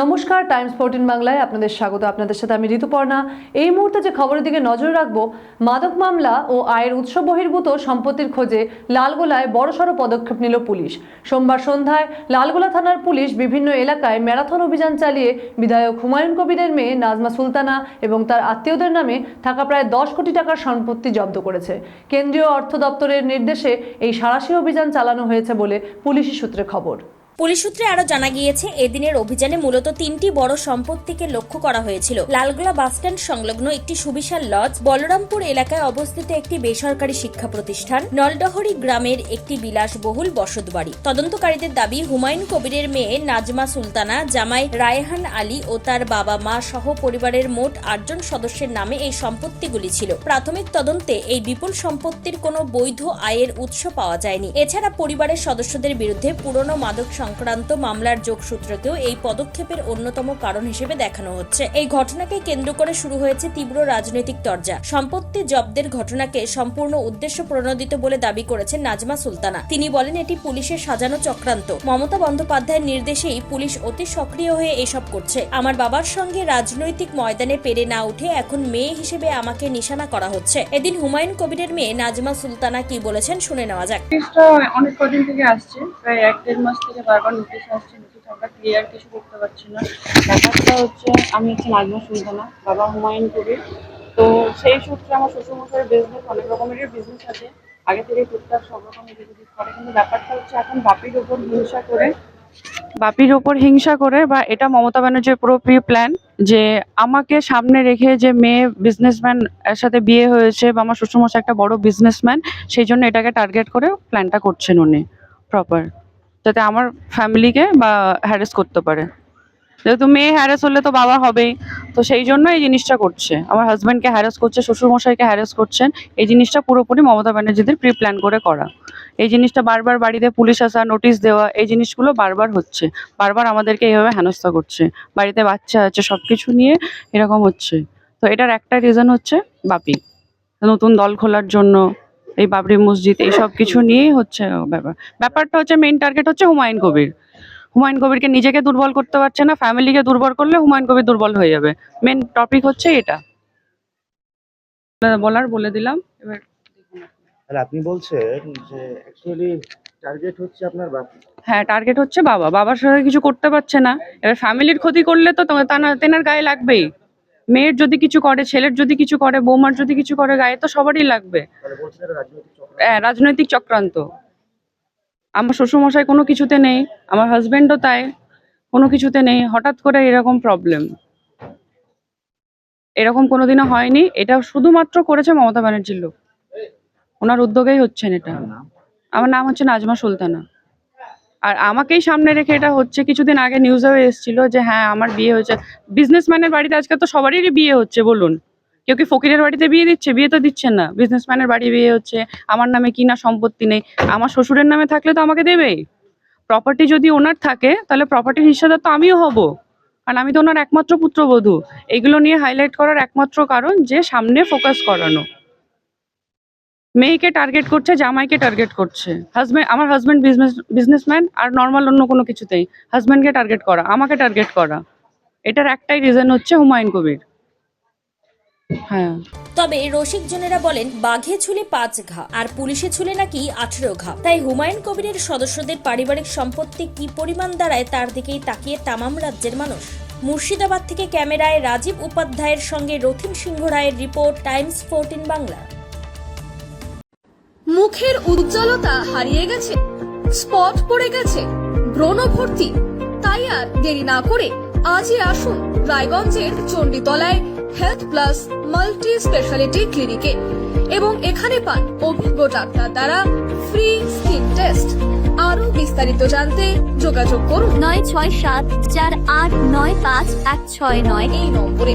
নমস্কার, Times fourteen বাংলায় আপনাদের স্বাগত। আপনাদের সাথে আমি ঋতুপর্ণা। এই মুহূর্তে যে খবরের দিকে নজর রাখব, মাদক মামলা ও আয়ের উৎস বহির্ভূত সম্পত্তির খোঁজে লালগোলায় বড়সড় পদক্ষেপ নিল পুলিশ। সোমবার সন্ধ্যায় লালগোলা থানার পুলিশ বিভিন্ন এলাকায় ম্যারাথন অভিযান চালিয়ে বিধায়ক হুমায়ুন কবিরের মেয়ে নাজমা সুলতানা এবং তার আত্মীয়দের নামে থাকা প্রায় দশ কোটি টাকার সম্পত্তি জব্দ করেছে। কেন্দ্রীয় অর্থ দপ্তরের নির্দেশে এই সাঁড়াশি অভিযান চালানো হয়েছে বলে পুলিশি সূত্রে খবর। পুলিশ সূত্রে আরও জানা গিয়েছে, এদিনের অভিযানে মূলত তিনটি বড় সম্পত্তিকে লক্ষ্য করা হয়েছিল। লালগোলা বাসস্ট্যান্ড সংলগ্ন একটি সুবিশাল লজ, বলরামপুর এলাকায় অবস্থিত একটি বেসরকারি শিক্ষা প্রতিষ্ঠান, নলডহরি গ্রামের একটি বিলাসবহুল বসতবাড়ি তদন্তকারীদের দাবি, হুমায়ুন কবিরের মেয়ে নাজমা সুলতানা, জামাই রায়হান আলী ও তার বাবা মা সহ পরিবারের মোট আটজন সদস্যের নামে এই সম্পত্তিগুলি ছিল। প্রাথমিক তদন্তে এই বিপুল সম্পত্তির কোনো বৈধ আয়ের উৎস পাওয়া যায়নি। এছাড়া পরিবারের সদস্যদের বিরুদ্ধে পুরনো মাদক সংক্রান্ত মামলার যোগসূত্রকেও এই পদক্ষেপের অন্যতম কারণ হিসেবে দেখানো হচ্ছে। এই ঘটনাকে কেন্দ্র করে শুরু হয়েছে তীব্র রাজনৈতিক তরজা। সম্পত্তি জব্দের ঘটনাকে সম্পূর্ণ উদ্দেশ্য প্রণোদিত বলে দাবি করেছেন নাজমা সুলতানা। তিনি বলেন, এটি পুলিশের সাজানো চক্রান্ত। মমতা বন্দ্যোপাধ্যায়ের নির্দেশেই পুলিশ অতি সক্রিয় হয়ে এসব করছে। আমার বাবার সঙ্গে রাজনৈতিক ময়দানে পেরে না উঠে এখন মেয়ে হিসেবে আমাকে নিশানা করা হচ্ছে। এদিন হুমায়ুন কবিরের মেয়ে নাজমা সুলতানা কি বলেছেন শুনে নেওয়া যাক। অনেক কদিন থেকে আসছে, প্রায় এক দেড় মাস থেকে বারবার নোটিশ আসছে নোটিশ আমরা ক্লিয়ার কিছু করতে পারছি না। ব্যাপারটা হচ্ছে, আমি হচ্ছে নাজমা সুলতানা বাবা হুমায়ুন কবির। তো সেই সূত্রে আমার শ্বশুরমশাইয়ের বিজনেস অনেক রকমেরই বিজনেস আছে। আগে থেকে টুকটাক সব রকমের বিজনেস করে। কিন্তু ব্যাপারটা হচ্ছে, এখন বাপির ওপর হিংসা করে, বাপির ওপর হিংসা করে বা এটা মমতা ব্যানার্জির পুরো প্রি প্ল্যান যে আমাকে সামনে রেখে যে মেয়ে বিজনেসম্যান এর সাথে বিয়ে হয়েছে বা আমার শ্বশুরমশাই একটা বড় বিজনেসম্যান সেই জন্য এটাকে টার্গেট করে প্ল্যানটা করছেন উনি প্রপার যাতে আমার ফ্যামিলিকে বা হ্যারেস করতে পারে। যেহেতু মেয়ে হ্যারেস হলে তো বাবা হবেই, তো সেই জন্য এই জিনিসটা করছে। আমার হাজব্যান্ডকে হ্যারেস করছে, শ্বশুরমশাইকে হ্যারেস করছেন, এই জিনিসটা পুরোপুরি মমতা ব্যানার্জিদের প্রি প্ল্যান করে করা। এই জিনিসটা বারবার বাড়িতে পুলিশ আসা নোটিশ দেওয়া, এই জিনিসগুলো বারবার হচ্ছে। বারবার আমাদেরকে এইভাবে হেনস্থা করছে। বাড়িতে বাচ্চা আছে সব কিছু নিয়ে এরকম হচ্ছে। তো এটার একটা রিজন হচ্ছে বাপি। নতুন দল খোলার জন্য এই বাবরি মসজিদ এই সব কিছু নিয়েই হচ্ছে ব্যাপার। ব্যাপারটা হচ্ছে মেইন টার্গেট হচ্ছে হুমায়ুন কবির। হুমায়ুন কবিরকে নিজেকে দুর্বল করতে পারছে না ফ্যামিলিকে দুর্বল করলে হুমায়ুন কবির দুর্বল হয়ে যাবে। মেন টপিক হচ্ছে এটা। বলার বলে দিলাম এবার আপনি বলছেন যে অ্যাকচুয়ালি টার্গেট হচ্ছে আপনার বাপি। হ্যাঁ টার্গেট হচ্ছে বাবা। বাবার সাথে কিছু করতে পারছে না। এবার ফ্যামিলির ক্ষতি করলে তো তেনার গায়ে লাগবেই। মেয়ের যদি কিছু করে ছেলের যদি কিছু করে বৌমার যদি কিছু করে গায়ে তো সবারই লাগবে। হ্যাঁ, রাজনৈতিক চক্রান্ত। আমার শ্বশুরমশাই কোনো কিছুতে নেই আমার হাজবেন্ডও তাই কোনো কিছুতে নেই। হঠাৎ করে এরকম প্রবলেম এরকম কোনোদিনও হয়নি। এটা শুধুমাত্র করেছে মমতা ব্যানার্জির লোক। ওনার উদ্যোগেই হচ্ছেন এটা। আমার নাম হচ্ছে নাজমা সুলতানা। আর আমাকেই সামনে রেখে এটা হচ্ছে। কিছুদিন আগে নিউজেও এসেছিল যে হ্যাঁ আমার বিয়ে হয়েছে। বিজনেসম্যানের বাড়িতে আজকে তো সবারই বিয়ে হচ্ছে, বলুন। কেউ কি ফকিরের বাড়িতে বিয়ে দিচ্ছে? বিয়ে তো দিচ্ছেন না। বিজনেসম্যানের বাড়ি বিয়ে হচ্ছে। আমার নামে কি না সম্পত্তি নেই? আমার শ্বশুরের নামে থাকলে তো আমাকে দেবেই প্রপার্টি যদি ওনার থাকে, তাহলে প্রপার্টির হিস্সাদার তো আমিও হব। কারণ আমি তো ওনার একমাত্র পুত্রবধূ। এগুলো নিয়ে হাইলাইট করার একমাত্র কারণ যে, সামনে ফোকাস করানো। মেয়েকে টার্গেট করছে, জামাইকে টার্গেট করছে। হাজব্যান্ড আমার হাজব্যান্ড বিজনেস বিজনেসম্যান আর নর্মাল অন্য কোনো কিছুতেই। হাজব্যান্ডকে টার্গেট করা, আমাকে টার্গেট করা। এটার একটাই রিজন হচ্ছে হুমায়ুন কবির। হ্যাঁ। তবে রসিক জনেরা বলেন, বাঘে ছুলে পাঁচ ঘা, আর পুলিশে ছুলে নাকি আঠেরো ঘা। তাই হুমায়ুন কবিরের সদস্যদের পারিবারিক সম্পত্তি কি পরিমাণ দাঁড়ায় তার দিকেই তাকিয়ে তামাম রাজ্যের মানুষ। মুর্শিদাবাদ থেকে ক্যামেরায় রাজীব উপাধ্যায়ের সঙ্গে রথিন সিংহ রায়ের রিপোর্ট, টাইমস ফোরটিন বাংলা। মুখের উজ্জ্বলতা হারিয়ে গেছে স্পট পড়ে গেছে ব্রণ ভর্তি। তাই আর দেরি না করে আজই আসুন রায়গঞ্জের চণ্ডীতলায় হেলথ প্লাস মাল্টি স্পেশালিটি ক্লিনিকে এবং এখানে পান অভিজ্ঞ ডাক্তার দ্বারা ফ্রি স্কিন টেস্ট আরও বিস্তারিত জানতে যোগাযোগ করুন। নয় ছয় সাত চার আট নয় পাঁচ এক ছয় নয়। এই নম্বরে